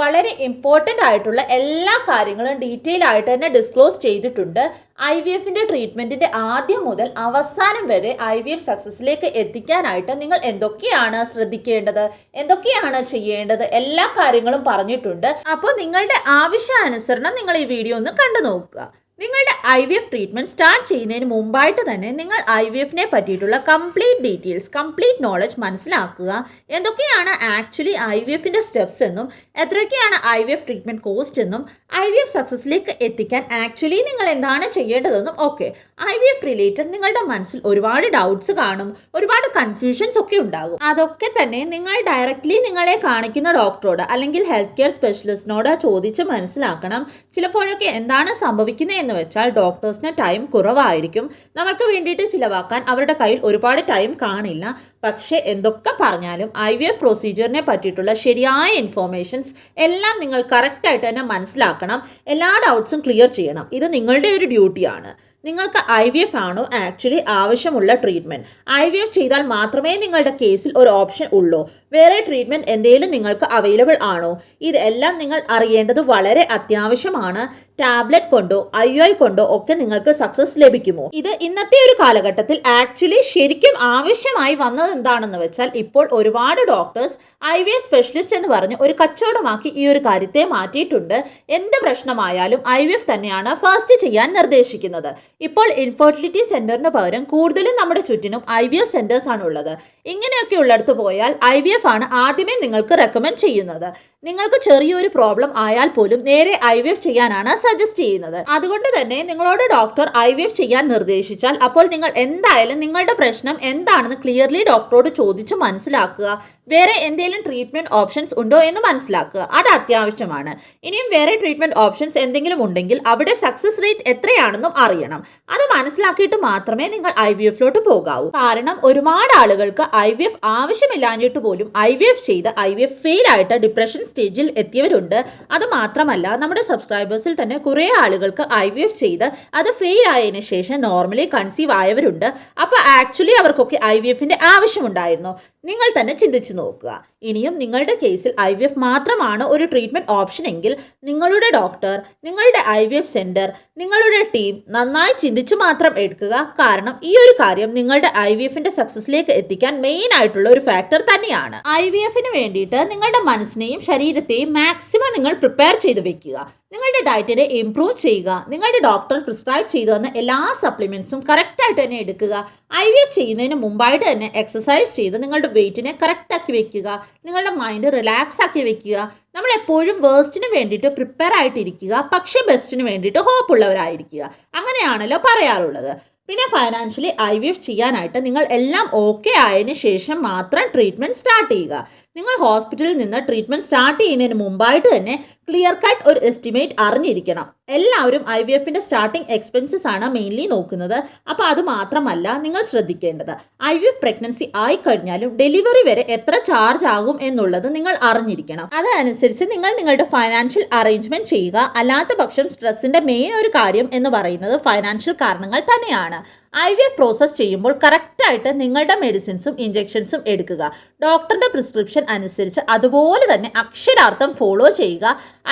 വളരെ ഇമ്പോർട്ടന്റ് ആയിട്ടുള്ള എല്ലാ കാര്യങ്ങളും ഡീറ്റെയിൽ ആയിട്ട് തന്നെ ഡിസ്ക്ലോസ് ചെയ്തിട്ടുണ്ട്. ഐ വി എഫിന്റെ ട്രീറ്റ്മെന്റിന്റെ ആദ്യം മുതൽ അവസാനം വരെ ഐ വി എഫ് സക്സസ്സിലേക്ക് എത്തിക്കാനായിട്ട് നിങ്ങൾ എന്തൊക്കെയാണ് ശ്രദ്ധിക്കേണ്ടത്? എന്തൊക്കെയാണ് ചെയ്യേണ്ടത്? എല്ലാ കാര്യങ്ങളും പറഞ്ഞിട്ടുണ്ട്. അപ്പോൾ നിങ്ങളുടെ ആവശ്യാനുസരണം നിങ്ങൾ ഈ വീഡിയോ ഒന്ന് കണ്ടു നോക്കുക നിങ്ങളുടെ I V F treatment start ചെയ്യുന്നതിന് മുമ്പായിട്ട് തന്നെ നിങ്ങൾ ഐ വി എഫിനെ പറ്റിയിട്ടുള്ള കംപ്ലീറ്റ് ഡീറ്റെയിൽസ് കംപ്ലീറ്റ് നോളജ് മനസ്സിലാക്കുക. എന്തൊക്കെയാണ് ആക്ച്വലി ഐ വി എഫിന്റെ സ്റ്റെപ്സ് എന്നും എത്രയൊക്കെയാണ് I V F treatment cost എന്നും ഐ വി എഫ് സക്സസ്സിലേക്ക് എത്തിക്കാൻ ആക്ച്വലി നിങ്ങൾ എന്താണ് ചെയ്യേണ്ടതെന്നും okay I V F related നിങ്ങളുടെ മനസ്സിൽ ഒരുപാട് ഡൗട്ട്സ് കാണും ഒരുപാട് കൺഫ്യൂഷൻസ് ഒക്കെ ഉണ്ടാകും. അതൊക്കെ തന്നെ നിങ്ങൾ ഡയറക്റ്റ്ലി നിങ്ങളെ കാണിക്കുന്ന ഡോക്ടറോട് അല്ലെങ്കിൽ ഹെൽത്ത് കെയർ സ്പെഷ്യലിസ്റ്റിനോട് ചോദിച്ച് മനസ്സിലാക്കണം. ചിലപ്പോഴൊക്കെ എന്താണ് സംഭവിക്കുന്നത് എന്ന് വെച്ചാൽ ഡോക്ടേഴ്സിന് ടൈം കുറവായിരിക്കും. നമുക്ക് വേണ്ടിയിട്ട് ചിലവാക്കാൻ അവരുടെ കയ്യിൽ ഒരുപാട് ടൈം കാണില്ല. പക്ഷേ എന്തൊക്കെ പറഞ്ഞാലും ഐ വി എഫ് പ്രൊസീജിയറിനെ പറ്റിയിട്ടുള്ള ശരിയായ ഇൻഫോർമേഷൻസ് എല്ലാം നിങ്ങൾ കറക്റ്റായിട്ട് തന്നെ മനസ്സിലാക്കണം. എല്ലാ ഡൗട്ട്സും ക്ലിയർ ചെയ്യണം. ഇത് നിങ്ങളുടെ ഒരു ഡ്യൂട്ടിയാണ് നിങ്ങൾക്ക് ഐ വി എഫ് ആണോ ആക്ച്വലി ആവശ്യമുള്ള ട്രീറ്റ്മെന്റ് ഐ വി എഫ് ചെയ്താൽ മാത്രമേ നിങ്ങളുടെ കേസിൽ ഒരു ഓപ്ഷൻ ഉള്ളൂ. വേറെ ട്രീറ്റ്മെന്റ് എന്തെങ്കിലും നിങ്ങൾക്ക് അവൈലബിൾ ആണോ? ഇതെല്ലാം നിങ്ങൾ അറിയേണ്ടത് വളരെ അത്യാവശ്യമാണ്. ടാബ്ലറ്റ് കൊണ്ടോ ഐ ഐ കൊണ്ടോ ഒക്കെ നിങ്ങൾക്ക് സക്സസ് ലഭിക്കുമോ? ഇത് ഇന്നത്തെ ഒരു കാലഘട്ടത്തിൽ ആക്ച്വലി ശരിക്കും ആവശ്യമായി വന്നത് എന്താണെന്ന് വെച്ചാൽ ഇപ്പോൾ ഒരുപാട് doctors I V F specialist എന്ന് പറഞ്ഞ് ഒരു കച്ചവടമാക്കി ഈ ഒരു കാര്യത്തെ മാറ്റിയിട്ടുണ്ട്. എന്ത് പ്രശ്നമായാലും ഐ വി എഫ് തന്നെയാണ് ഫസ്റ്റ് ചെയ്യാൻ നിർദ്ദേശിക്കുന്നത്. ഇപ്പോൾ ഇൻഫെർട്ടിലിറ്റി സെന്ററിന് പകരം കൂടുതലും നമ്മുടെ ചുറ്റിനും ഐ വി എഫ് സെന്റേഴ്സ് ആണ് ഉള്ളത് ഇങ്ങനെയൊക്കെ ഉള്ളിടത്ത് പോയാൽ ഐ വി എഫ് ആണ് ആദ്യമേ നിങ്ങൾക്ക് റെക്കമെൻഡ് ചെയ്യുന്നത്. നിങ്ങൾക്ക് ചെറിയൊരു പ്രോബ്ലം ആയാൽ പോലും നേരെ ഐ വി എഫ് ചെയ്യാനാണ് സജസ്റ്റ് ചെയ്യുന്നത്. അതുകൊണ്ട് തന്നെ നിങ്ങളോട് ഡോക്ടർ ഐ വി എഫ് ചെയ്യാൻ നിർദ്ദേശിച്ചാൽ അപ്പോൾ നിങ്ങൾ എന്തായാലും നിങ്ങളുടെ പ്രശ്നം എന്താണെന്ന് ക്ലിയർലി ഡോക്ടറോട് ചോദിച്ചു മനസ്സിലാക്കുക. വേറെ എന്തെങ്കിലും ട്രീറ്റ്മെന്റ് ഓപ്ഷൻസ് ഉണ്ടോ എന്ന് മനസ്സിലാക്കുക. അത് അത്യാവശ്യമാണ്. ഇനിയും വേറെ ട്രീറ്റ്മെന്റ് ഓപ്ഷൻസ് എന്തെങ്കിലും ഉണ്ടെങ്കിൽ അവിടെ സക്സസ് റേറ്റ് എത്രയാണെന്നും അറിയണം. അത് മനസ്സിലാക്കിയിട്ട് മാത്രമേ നിങ്ങൾ ഐ വി എഫിലോട്ട് പോകാവൂ. കാരണം ഒരുപാട് ആളുകൾക്ക് ഐ വി എഫ് ആവശ്യമില്ലാഞ്ഞിട്ട് പോലും ഐ വി എഫ് ചെയ്ത് ഐ വി എഫ് ഫെയിൽ ആയിട്ട് ഡിപ്രഷൻ സ്റ്റേജിൽ എത്തിയവരുണ്ട്. അത് മാത്രമല്ല നമ്മുടെ സബ്സ്ക്രൈബേഴ്സിൽ തന്നെ കുറേ ആളുകൾക്ക് ഐ വി എഫ് ചെയ്ത് അത് ഫെയിൽ ആയതിനു ശേഷം നോർമലി കൺസീവ് ആയവരുണ്ട്. അപ്പോൾ ആക്ച്വലി അവർക്കൊക്കെ ഐ വി എഫിന്റെ ആവശ്യമുണ്ടായിരുന്നു നിങ്ങൾ തന്നെ ചിന്തിച്ചു നോക്കുക. ഇനിയും നിങ്ങളുടെ കേസിൽ ഐ വി എഫ് മാത്രമാണ് ഒരു ട്രീറ്റ്മെന്റ് ഓപ്ഷൻ എങ്കിൽ നിങ്ങളുടെ ഡോക്ടർ നിങ്ങളുടെ ഐ വി എഫ് സെന്റർ നിങ്ങളുടെ ടീം നന്നായി ചിന്തിച്ചു മാത്രം എടുക്കുക. കാരണം ഈ ഒരു കാര്യം നിങ്ങളുടെ ഐ വി എഫിന്റെ സക്സസിലേക്ക് എത്തിക്കാൻ മെയിൻ ആയിട്ടുള്ള ഒരു ഫാക്ടർ തന്നെയാണ്. ഐ വി എഫിന് വേണ്ടിയിട്ട് നിങ്ങളുടെ മനസ്സിനെയും ശരീരത്തെയും മാക്സിമം നിങ്ങൾ പ്രിപ്പയർ ചെയ്ത് വെക്കുക. നിങ്ങളുടെ ഡയറ്റിനെ ഇംപ്രൂവ് ചെയ്യുക. നിങ്ങളുടെ ഡോക്ടർ പ്രിസ്ക്രൈബ് ചെയ്തു തന്ന എല്ലാ സപ്ലിമെന്റ്സും കറക്റ്റായിട്ട് തന്നെ എടുക്കുക. ഐ വി എഫ് ചെയ്യുന്നതിന് മുമ്പായിട്ട് തന്നെ എക്സസൈസ് ചെയ്ത് നിങ്ങളുടെ വെയിറ്റിനെ കറക്റ്റ് ആക്കി വെക്കുക നിങ്ങളുടെ മൈൻഡ് റിലാക്സ് ആക്കി വെക്കുക. നമ്മൾ എപ്പോഴും വേസ്റ്റിന് വേണ്ടിയിട്ട് പ്രിപ്പയർ ആയിട്ടിരിക്കുക പക്ഷേ ബെസ്റ്റിന് വേണ്ടിയിട്ട് ഹോപ്പ് ഉള്ളവരായിരിക്കുക. അങ്ങനെയാണല്ലോ പറയാറുള്ളത്. പിന്നെ ഫൈനാൻഷ്യലി ഐ വി എഫ് ചെയ്യാനായിട്ട് നിങ്ങൾ എല്ലാം ഓക്കെ ആയതിനു ശേഷം മാത്രം ട്രീറ്റ്മെന്റ് സ്റ്റാർട്ട് ചെയ്യുക. നിങ്ങൾ ഹോസ്പിറ്റലിൽ നിന്ന് ട്രീറ്റ്മെന്റ് സ്റ്റാർട്ട് ചെയ്യുന്നതിന് മുമ്പായിട്ട് തന്നെ ക്ലിയർ കട്ട് ഒരു എസ്റ്റിമേറ്റ് അറിഞ്ഞിരിക്കണം. എല്ലാവരും ഐ വി എഫിന്റെ സ്റ്റാർട്ടിംഗ് എക്സ്പെൻസസ് ആണ് മെയിൻലി നോക്കുന്നത്. അപ്പോൾ അത് മാത്രമല്ല നിങ്ങൾ ശ്രദ്ധിക്കേണ്ടത്. ഐ വി എഫ് പ്രഗ്നൻസി ആയിക്കഴിഞ്ഞാലും ഡെലിവറി വരെ എത്ര ചാർജ് ആകും എന്നുള്ളത് നിങ്ങൾ അറിഞ്ഞിരിക്കണം. അതനുസരിച്ച് നിങ്ങൾ നിങ്ങളുടെ ഫൈനാൻഷ്യൽ അറേഞ്ച്മെന്റ് ചെയ്യുക. അല്ലാത്ത പക്ഷം സ്ട്രെസ്സിന്റെ മെയിൻ ഒരു കാര്യം എന്ന് പറയുന്നത് ഫൈനാൻഷ്യൽ കാരണങ്ങൾ തന്നെയാണ്. ഐ വി എ പ്രോസസ് ചെയ്യുമ്പോൾ കറക്റ്റായിട്ട് നിങ്ങളുടെ മെഡിസിൻസും ഇഞ്ചെക്ഷൻസും എടുക്കുക. ഡോക്ടറുടെ പ്രിസ്ക്രിപ്ഷൻ അനുസരിച്ച് അതുപോലെ തന്നെ അക്ഷരാർത്ഥം ഫോളോ ചെയ്യുക.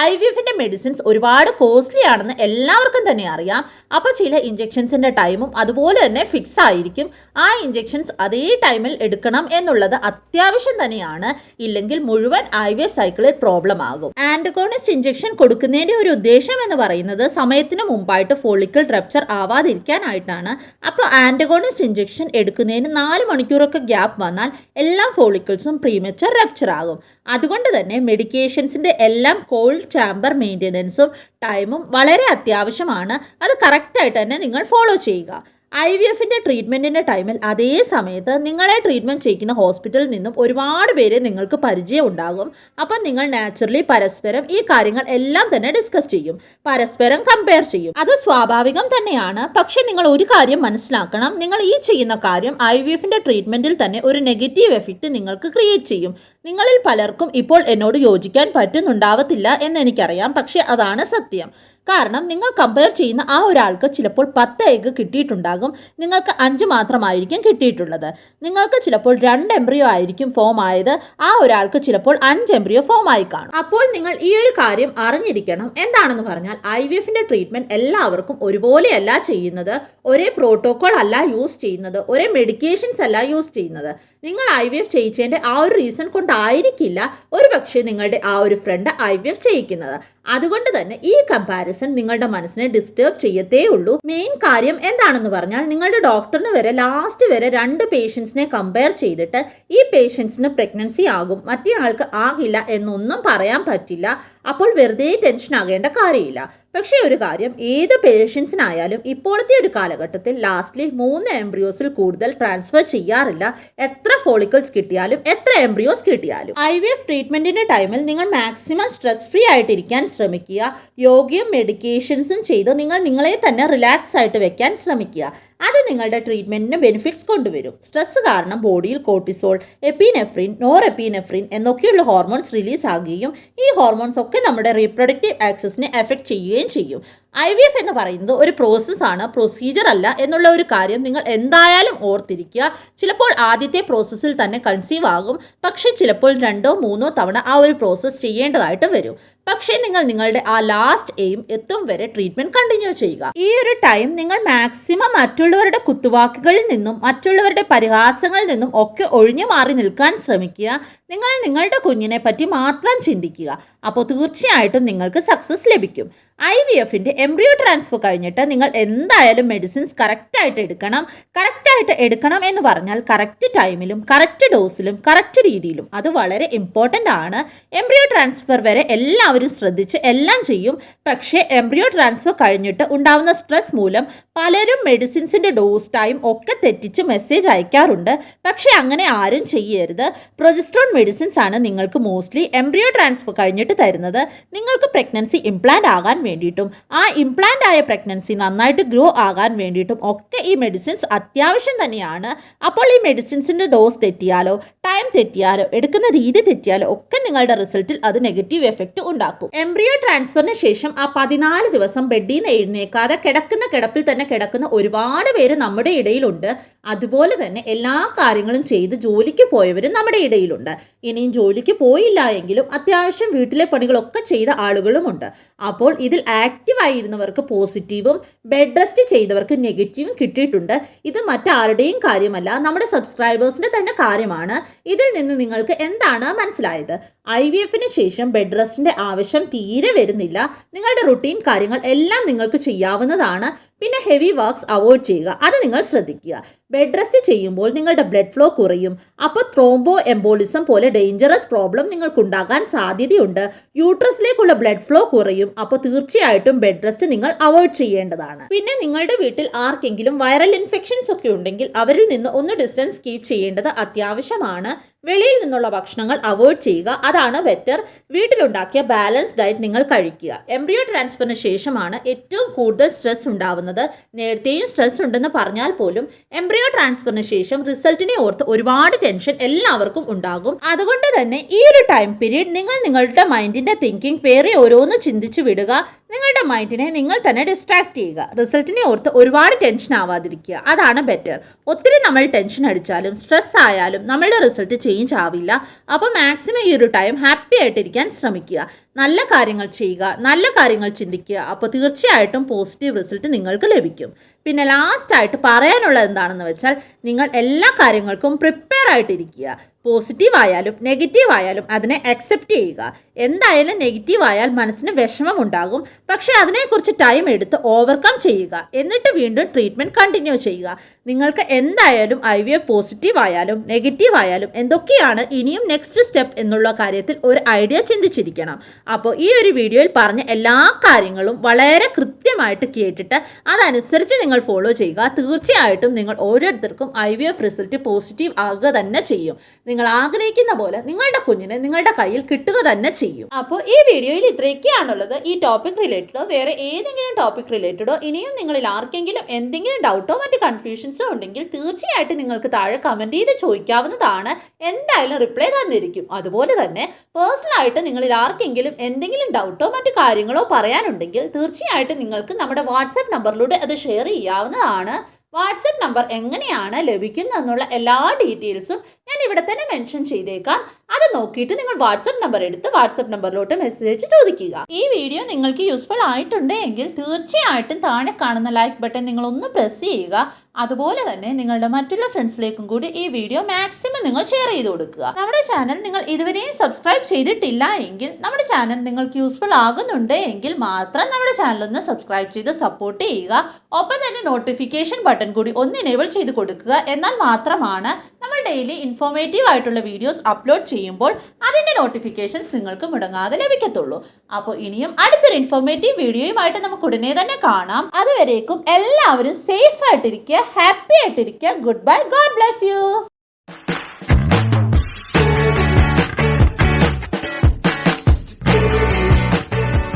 ഐ വി എഫിന്റെ മെഡിസിൻസ് ഒരുപാട് കോസ്റ്റ്ലി ആണെന്ന് എല്ലാവർക്കും തന്നെ അറിയാം. അപ്പോൾ ചില ഇഞ്ചെക്ഷൻസിന്റെ ടൈമും അതുപോലെ തന്നെ ഫിക്സ് ആയിരിക്കും. ആ ഇഞ്ചെക്ഷൻസ് അതേ ടൈമിൽ എടുക്കണം എന്നുള്ളത് അത്യാവശ്യം തന്നെയാണ്. ഇല്ലെങ്കിൽ മുഴുവൻ ഐ വി എഫ് സൈക്കിളിൽ പ്രോബ്ലം ആകും. ആൻഡഗോണിസ്റ്റ് ഇഞ്ചെക്ഷൻ കൊടുക്കുന്നതിന്റെ ഒരു ഉദ്ദേശം എന്ന് പറയുന്നത് സമയത്തിന് മുമ്പായിട്ട് ഫോളിക്കിൾ റപ്ചർ ആവാതിരിക്കാനായിട്ടാണ്. അപ്പോൾ ആന്റഗോണിസ്റ്റ് ഇഞ്ചെക്ഷൻ എടുക്കുന്നതിന് നാല് മണിക്കൂറൊക്കെ ഗ്യാപ്പ് വന്നാൽ എല്ലാ ഫോളിക്കിൾസും പ്രീമച്ചർ റപ്ചർ ആകും. അതുകൊണ്ട് തന്നെ മെഡിക്കേഷൻസിന്റെ എല്ലാം കോൾഡ് ചാമ്പർ മെയിന്റെനൻസും ടൈമും വളരെ അത്യാവശ്യമാണ്. അത് കറക്റ്റായിട്ട് തന്നെ നിങ്ങൾ ഫോളോ ചെയ്യുക. ഐ വി എഫിന്റെ ട്രീറ്റ്മെന്റിന്റെ ടൈമിൽ അതേ സമയത്ത് നിങ്ങളെ ട്രീറ്റ്മെന്റ് ചെയ്യിക്കുന്ന ഹോസ്പിറ്റലിൽ നിന്നും ഒരുപാട് പേര് നിങ്ങൾക്ക് പരിചയം ഉണ്ടാകും. അപ്പം നിങ്ങൾ നാച്ചുറലി പരസ്പരം ഈ കാര്യങ്ങൾ എല്ലാം തന്നെ ഡിസ്കസ് ചെയ്യും. പരസ്പരം കമ്പയർ ചെയ്യും. അത് സ്വാഭാവികം തന്നെയാണ്. പക്ഷേ നിങ്ങൾ ഒരു കാര്യം മനസ്സിലാക്കണം. നിങ്ങൾ ഈ ചെയ്യുന്ന കാര്യം ഐ വി എഫിന്റെ ട്രീറ്റ്മെന്റിൽ തന്നെ ഒരു നെഗറ്റീവ് എഫക്റ്റ് നിങ്ങൾക്ക് ക്രിയേറ്റ് ചെയ്യും. നിങ്ങളിൽ പലർക്കും ഇപ്പോൾ എന്നോട് യോജിക്കാൻ പറ്റുന്നുണ്ടാവത്തില്ല എന്ന് എനിക്കറിയാം. പക്ഷേ അതാണ് സത്യം. കാരണം നിങ്ങൾ കമ്പയർ ചെയ്യുന്ന ആ ഒരാൾക്ക് ചിലപ്പോൾ പത്ത് എഗ് കിട്ടിയിട്ടുണ്ടാകും. നിങ്ങൾക്ക് അഞ്ച് മാത്രമായിരിക്കും കിട്ടിയിട്ടുള്ളത്. നിങ്ങൾക്ക് ചിലപ്പോൾ രണ്ട് എംബ്രിയോ ആയിരിക്കും ഫോം ആയത്. ആ ഒരാൾക്ക് ചിലപ്പോൾ അഞ്ച് എംബ്രിയോ ഫോം ആയി കാണും. അപ്പോൾ നിങ്ങൾ ഈ ഒരു കാര്യം അറിഞ്ഞിരിക്കണം. എന്താണെന്ന് പറഞ്ഞാൽ ഐ വി എഫിന്റെ ട്രീറ്റ്മെന്റ് എല്ലാവർക്കും ഒരുപോലെയല്ല ചെയ്യുന്നത്. ഒരേ പ്രോട്ടോകോൾ അല്ല യൂസ് ചെയ്യുന്നത്. ഒരേ മെഡിക്കേഷൻസ് അല്ല യൂസ് ചെയ്യുന്നത്. നിങ്ങൾ ഐ വി എഫ് ചെയ്യിച്ചതിന്റെ ആ ഒരു റീസൺ കൊണ്ടായിരിക്കില്ല ഒരു പക്ഷേ നിങ്ങളുടെ ആ ഒരു ഫ്രണ്ട് ഐ വി എഫ് ചെയ്യിക്കുന്നത്. അതുകൊണ്ട് തന്നെ ഈ കമ്പാരിസൺ നിങ്ങളുടെ മനസ്സിനെ ഡിസ്റ്റർബ് ചെയ്യത്തേ ഉള്ളൂ. മെയിൻ കാര്യം എന്താണെന്ന് പറഞ്ഞാൽ നിങ്ങളുടെ ഡോക്ടറിന് വരെ ലാസ്റ്റ് വരെ രണ്ട് പേഷ്യൻസിനെ കമ്പയർ ചെയ്തിട്ട് ഈ പേഷ്യൻസിന് പ്രഗ്നൻസി ആകും. മറ്റേ ആൾക്ക് ആകില്ല എന്നൊന്നും പറയാൻ പറ്റില്ല. അപ്പോൾ വെറുതെ ടെൻഷൻ ആകേണ്ട കാര്യമില്ല. പക്ഷേ ഒരു കാര്യം ഏത് പേഷ്യൻസിനായാലും ഇപ്പോഴത്തെ ഒരു കാലഘട്ടത്തിൽ ലാസ്റ്റ്ലി മൂന്ന് എംബ്രിയോസിൽ കൂടുതൽ ട്രാൻസ്ഫർ ചെയ്യാറില്ല. എത്ര ഫോളിക്കിൾസ് കിട്ടിയാലും എത്ര എംബ്രിയോസ് കിട്ടിയാലും. ഐ വി എഫ് ട്രീറ്റ്മെന്റിന്റെ ടൈമിൽ നിങ്ങൾ മാക്സിമം സ്ട്രെസ് ഫ്രീ ആയിട്ടിരിക്കാൻ ശ്രമിക്കുക. യോഗയും മെഡിക്കേഷൻസും ചെയ്ത് നിങ്ങൾ നിങ്ങളെ തന്നെ റിലാക്സ് ആയിട്ട് വെക്കാൻ ശ്രമിക്കുക. അത് നിങ്ങളുടെ ട്രീറ്റ്മെന്റിന് ബെനിഫിറ്റ്സ് കൊണ്ടുവരും. സ്ട്രെസ് കാരണം ബോഡിയിൽ കോർട്ടിസോൾ എപ്പിനെഫ്രിൻ നോർ എപ്പിനെഫ്രിൻ എന്നൊക്കെയുള്ള ഹോർമോൺസ് റിലീസ് ആകുകയും ഈ ഹോർമോൺസ് ഒക്കെ നമ്മുടെ റീപ്രൊഡക്റ്റീവ് ആക്സസിനെ എഫക്ട് ചെയ്യുകയും ചെയ്യും. ഐ വി എഫ് എന്ന് പറയുന്നത് ഒരു പ്രോസസ്സാണ് പ്രൊസീജിയർ അല്ല എന്നുള്ള ഒരു കാര്യം നിങ്ങൾ എന്തായാലും ഓർത്തിരിക്കുക. ചിലപ്പോൾ ആദ്യത്തെ പ്രോസസ്സിൽ തന്നെ കൺസീവ് ആകും. പക്ഷേ ചിലപ്പോൾ രണ്ടോ മൂന്നോ തവണ ആ ഒരു പ്രോസസ്സ് ചെയ്യേണ്ടതായിട്ട് വരും. പക്ഷേ നിങ്ങൾ നിങ്ങളുടെ ആ ലാസ്റ്റ് എയിം എത്തും വരെ ട്രീറ്റ്മെന്റ് കണ്ടിന്യൂ ചെയ്യുക. ഈ ഒരു ടൈം നിങ്ങൾ മാക്സിമം മറ്റുള്ളവരുടെ കുത്തുവാക്കുകളിൽ നിന്നും മറ്റുള്ളവരുടെ പരിഹാസങ്ങളിൽ നിന്നും ഒക്കെ ഒഴിഞ്ഞു മാറി നിൽക്കാൻ ശ്രമിക്കുക. നിങ്ങൾ നിങ്ങളുടെ കുഞ്ഞിനെ പറ്റി മാത്രം ചിന്തിക്കുക. അപ്പോൾ തീർച്ചയായിട്ടും നിങ്ങൾക്ക് സക്സസ് ലഭിക്കും. ഐ വി എഫിന്റെ എംബ്രിയോ ട്രാൻസ്ഫർ കഴിഞ്ഞിട്ട് നിങ്ങൾ എന്തായാലും മെഡിസിൻസ് കറക്റ്റായിട്ട് എടുക്കണം കറക്റ്റായിട്ട് എടുക്കണം എന്ന് പറഞ്ഞാൽ കറക്റ്റ് ടൈമിലും കറക്റ്റ് ഡോസിലും കറക്റ്റ് രീതിയിലും അത് വളരെ ഇമ്പോർട്ടന്റ് ആണ്. എംബ്രിയോ ട്രാൻസ്ഫർ വരെ എല്ലാവരും ശ്രദ്ധിച്ച് എല്ലാം ചെയ്യും. പക്ഷേ എംബ്രിയോ ട്രാൻസ്ഫർ കഴിഞ്ഞിട്ട് ഉണ്ടാവുന്ന സ്ട്രെസ് മൂലം പലരും മെഡിസിൻസിന്റെ ഡോസ് ടൈം ഒക്കെ തെറ്റിച്ച് മെസ്സേജ് അയക്കാറുണ്ട്. പക്ഷേ അങ്ങനെ ആരും ചെയ്യരുത്. പ്രൊജസ്ട്രോൺ മെഡിസിൻസ് ആണ് നിങ്ങൾക്ക് മോസ്റ്റ്ലി എംബ്രിയോ ട്രാൻസ്ഫർ കഴിഞ്ഞിട്ട് തരുന്നത്. നിങ്ങൾക്ക് പ്രഗ്നൻസി ഇംപ്ലാന്റ് ആകാൻ വേണ്ടിയിട്ടും ആ ഇംപ്ലാന്റ് ആയ പ്രഗ്നൻസി നന്നായിട്ട് ഗ്രോ ആകാൻ വേണ്ടിയിട്ടും ഒക്കെ ഈ മെഡിസിൻസ് അത്യാവശ്യം തന്നെയാണ്. അപ്പോൾ ഈ മെഡിസിൻസിന്റെ ഡോസ് തെറ്റിയാലോ ടൈം തെറ്റിയാലോ എടുക്കുന്ന രീതി തെറ്റിയാലോ ഒക്കെ നിങ്ങളുടെ റിസൾട്ടിൽ അത് നെഗറ്റീവ് എഫക്റ്റ് ഉണ്ടാക്കും. എംബ്രിയോ ട്രാൻസ്ഫറിന് ശേഷം ആ പതിനാല് ദിവസം ബെഡിൽ നിന്ന് എഴുന്നേക്കാതെ കിടക്കുന്ന കിടപ്പിൽ തന്നെ കിടക്കുന്ന ഒരുപാട് പേര് നമ്മുടെ ഇടയിലുണ്ട്. അതുപോലെ തന്നെ എല്ലാ കാര്യങ്ങളും ചെയ്ത് ജോലിക്ക് പോയവരും നമ്മുടെ ഇടയിലുണ്ട്. ഇനിയും ജോലിക്ക് പോയില്ല എങ്കിലും അത്യാവശ്യം വീട്ടിലെ പണികളൊക്കെ ചെയ്ത ആളുകളുമുണ്ട്. അപ്പോൾ ഇതിൽ ആക്റ്റീവ് ആയിരുന്നവർക്ക് പോസിറ്റീവും ബെഡ് റെസ്റ്റ് ചെയ്തവർക്ക് നെഗറ്റീവും കിട്ടിയിട്ടുണ്ട്. ഇത് മറ്റാരുടെയും കാര്യമല്ല നമ്മുടെ സബ്സ്ക്രൈബേഴ്സിന്റെ തന്നെ കാര്യമാണ്. ഇതിൽ നിന്ന് നിങ്ങൾക്ക് എന്താണ് മനസ്സിലായത്? ഐ വി എഫിന് ശേഷം ബെഡ് റെസ്റ്റിന്റെ ആവശ്യം തീരെ വരുന്നില്ല. നിങ്ങളുടെ റുട്ടീൻ കാര്യങ്ങൾ എല്ലാം നിങ്ങൾക്ക് ചെയ്യാവുന്നതാണ്. പിന്നെ ഹെവി വർക്ക്സ് അവോയ്ഡ് ചെയ്യുക. അത് നിങ്ങൾ ശ്രദ്ധിക്കുക. ബെഡ് റെസ്റ്റ് ചെയ്യുമ്പോൾ നിങ്ങളുടെ ബ്ലഡ് ഫ്ലോ കുറയും. അപ്പോൾ ത്രോംബോ എംബോളിസം പോലെ ഡേഞ്ചറസ് പ്രോബ്ലം നിങ്ങൾക്കുണ്ടാകാൻ സാധ്യതയുണ്ട്. യൂട്രസിലേക്കുള്ള ബ്ലഡ് ഫ്ലോ കുറയും. അപ്പോൾ തീർച്ചയായിട്ടും ബെഡ് റെസ്റ്റ് നിങ്ങൾ അവോയ്ഡ് ചെയ്യേണ്ടതാണ്. പിന്നെ നിങ്ങളുടെ വീട്ടിൽ ആർക്കെങ്കിലും വൈറൽ ഇൻഫെക്ഷൻസ് ഒക്കെ ഉണ്ടെങ്കിൽ അവരിൽ നിന്ന് ഒന്ന് ഡിസ്റ്റൻസ് കീപ്പ് ചെയ്യേണ്ടത് അത്യാവശ്യമാണ്. വെളിയിൽ നിന്നുള്ള ഭക്ഷണങ്ങൾ അവോയ്ഡ് ചെയ്യുക. അതാണ് ബെറ്റർ വീട്ടിലുണ്ടാക്കിയ ബാലൻസ് ഡയറ്റ് നിങ്ങൾ കഴിക്കുക. എംബ്രിയോ ട്രാൻസ്ഫറിന് ശേഷമാണ് ഏറ്റവും കൂടുതൽ സ്ട്രെസ് ഉണ്ടാവുന്നത്. നേരത്തെയും സ്ട്രെസ് ഉണ്ടെന്ന് പറഞ്ഞാൽ പോലും എംബ്രിയോ ട്രാൻസ്ഫറിന് ശേഷം റിസൾട്ടിനെ ഓർത്ത് ഒരുപാട് ടെൻഷൻ എല്ലാവർക്കും ഉണ്ടാകും. അതുകൊണ്ട് തന്നെ ഈ ഒരു ടൈം പീരീഡ് നിങ്ങൾ നിങ്ങളുടെ മൈൻഡിന്റെ തിങ്കിങ് വേറെ ഓരോന്ന് ചിന്തിച്ചു വിടുക. നിങ്ങളുടെ മൈൻഡിനെ നിങ്ങൾ തന്നെ ഡിസ്ട്രാക്ട് ചെയ്യുക. റിസൾട്ടിനെ ഓർത്ത് ഒരുപാട് ടെൻഷൻ ആവാതിരിക്കുക. അതാണ് ബെറ്റർ ഒത്തിരി നമ്മൾ ടെൻഷൻ അടിച്ചാലും സ്ട്രെസ് ആയാലും നമ്മളുടെ റിസൾട്ട് ചേഞ്ച് ആവില്ല. അപ്പോൾ മാക്സിമം ഈ ഒരു ടൈം ഹാപ്പി ആയിട്ടിരിക്കാൻ ശ്രമിക്കുക. നല്ല കാര്യങ്ങൾ ചെയ്യുക നല്ല കാര്യങ്ങൾ ചിന്തിക്കുക. അപ്പോൾ തീർച്ചയായിട്ടും പോസിറ്റീവ് റിസൾട്ട് നിങ്ങൾക്ക് ലഭിക്കും. പിന്നെ ലാസ്റ്റായിട്ട് പറയാനുള്ളത് എന്താണെന്ന് വെച്ചാൽ നിങ്ങൾ എല്ലാ കാര്യങ്ങൾക്കും പ്രിപ്പയർ ആയിട്ടിരിക്കുക. പോസിറ്റീവ് ആയാലും നെഗറ്റീവ് ആയാലും അതിനെ അക്സെപ്റ്റ് ചെയ്യുക. എന്തായാലും നെഗറ്റീവ് ആയാൽ മനസ്സിന് വിഷമമുണ്ടാകും. പക്ഷേ അതിനെക്കുറിച്ച് ടൈം എടുത്ത് ഓവർകം ചെയ്യുക. എന്നിട്ട് വീണ്ടും ട്രീറ്റ്മെന്റ് കണ്ടിന്യൂ ചെയ്യുക. നിങ്ങൾക്ക് എന്തായാലും ഐ വി എഫ് പോസിറ്റീവ് ആയാലും നെഗറ്റീവ് ആയാലും എന്തൊക്കെയാണ് ഇനിയും നെക്സ്റ്റ് സ്റ്റെപ്പ് എന്നുള്ള കാര്യത്തിൽ ഒരു ഐഡിയ ചിന്തിച്ചിരിക്കണം. അപ്പോൾ ഈ ഒരു വീഡിയോയിൽ പറഞ്ഞ എല്ലാ കാര്യങ്ങളും വളരെ കൃത്യമായിട്ട് കേട്ടിട്ട് അതനുസരിച്ച് നിങ്ങൾ ഫോളോ ചെയ്യുക. തീർച്ചയായിട്ടും നിങ്ങൾ ഓരോരുത്തർക്കും I V F result positive ആകുക തന്നെ ചെയ്യും. നിങ്ങൾ ആഗ്രഹിക്കുന്ന പോലെ നിങ്ങളുടെ കുഞ്ഞിനെ നിങ്ങളുടെ കയ്യിൽ കിട്ടുക തന്നെ ചെയ്യും. അപ്പോൾ ഈ വീഡിയോയിൽ ഇത്രയൊക്കെയാണുള്ളത്. ഈ ടോപ്പിക് റിലേറ്റഡോ വേറെ ഏതെങ്കിലും ടോപ്പിക് റിലേറ്റഡോ ഇനിയും നിങ്ങളിൽ ആർക്കെങ്കിലും എന്തെങ്കിലും ഡൗട്ടോ മറ്റ് കൺഫ്യൂഷൻസോ ഉണ്ടെങ്കിൽ തീർച്ചയായിട്ടും നിങ്ങൾക്ക് താഴെ കമന്റ് ചെയ്ത് ചോദിക്കാവുന്നതാണ്. എന്തായാലും റിപ്ലൈ തന്നിരിക്കും. അതുപോലെ തന്നെ പേഴ്സണലായിട്ട് നിങ്ങളിൽ ആർക്കെങ്കിലും എന്തെങ്കിലും ഡൗട്ടോ മറ്റു കാര്യങ്ങളോ പറയാനുണ്ടെങ്കിൽ തീർച്ചയായിട്ടും നിങ്ങൾക്ക് നമ്മുടെ വാട്സാപ്പ് നമ്പറിലൂടെ അത് ഷെയർ ചെയ്യാവുന്നതാണ്. വാട്സപ്പ് നമ്പർ എങ്ങനെയാണ് ലഭിക്കുന്നതെന്നുള്ള എല്ലാ ഡീറ്റെയിൽസും ഞാൻ ഇവിടെ തന്നെ മെൻഷൻ ചെയ്തേക്കാം. അത് നോക്കിയിട്ട് നിങ്ങൾ വാട്സപ്പ് നമ്പർ എടുത്ത് വാട്സപ്പ് നമ്പറിലോട്ട് മെസ്സേജ് ചോദിക്കുക. ഈ വീഡിയോ നിങ്ങൾക്ക് യൂസ്ഫുൾ ആയിട്ടുണ്ടെങ്കിൽ തീർച്ചയായിട്ടും താഴെ കാണുന്ന ലൈക്ക് ബട്ടൺ നിങ്ങൾ ഒന്ന് പ്രസ് ചെയ്യുക. അതുപോലെ തന്നെ നിങ്ങളുടെ മറ്റുള്ള ഫ്രണ്ട്സിലേക്കും കൂടി ഈ വീഡിയോ മാക്സിമം നിങ്ങൾ ഷെയർ ചെയ്ത് കൊടുക്കുക. നമ്മുടെ ചാനൽ നിങ്ങൾ ഇതുവരെയും സബ്സ്ക്രൈബ് ചെയ്തിട്ടില്ല എങ്കിൽ നമ്മുടെ ചാനൽ നിങ്ങൾക്ക് യൂസ്ഫുൾ ആകുന്നുണ്ട് എങ്കിൽ മാത്രം നമ്മുടെ ചാനൽ ഒന്ന് സബ്സ്ക്രൈബ് ചെയ്ത് സപ്പോർട്ട് ചെയ്യുക. ഒപ്പം തന്നെ നോട്ടിഫിക്കേഷൻ ബട്ടൺ കൂടി ഒന്ന് എനേബിൾ ചെയ്ത് കൊടുക്കുക. എന്നാൽ മാത്രമാണ് നമ്മൾ ഡെയിലി ഇൻഫോർമേറ്റീവ് ആയിട്ടുള്ള വീഡിയോസ് അപ്ലോഡ് ചെയ്യുമ്പോൾ അതിന്റെ നോട്ടിഫിക്കേഷൻസ് നിങ്ങൾക്ക് മുടങ്ങാതെ ലഭിക്കത്തുള്ളൂ. അപ്പോൾ ഇനിയും അടുത്തൊരു ഇൻഫോർമേറ്റീവ് വീഡിയോയുമായിട്ട് നമുക്ക് ഉടനെ തന്നെ കാണാം. അതുവരേക്കും എല്ലാവരും സേഫ് ആയിട്ടിരിക്കുക ഹാപ്പി ആയിട്ടിരിക്കുക. Goodbye God bless you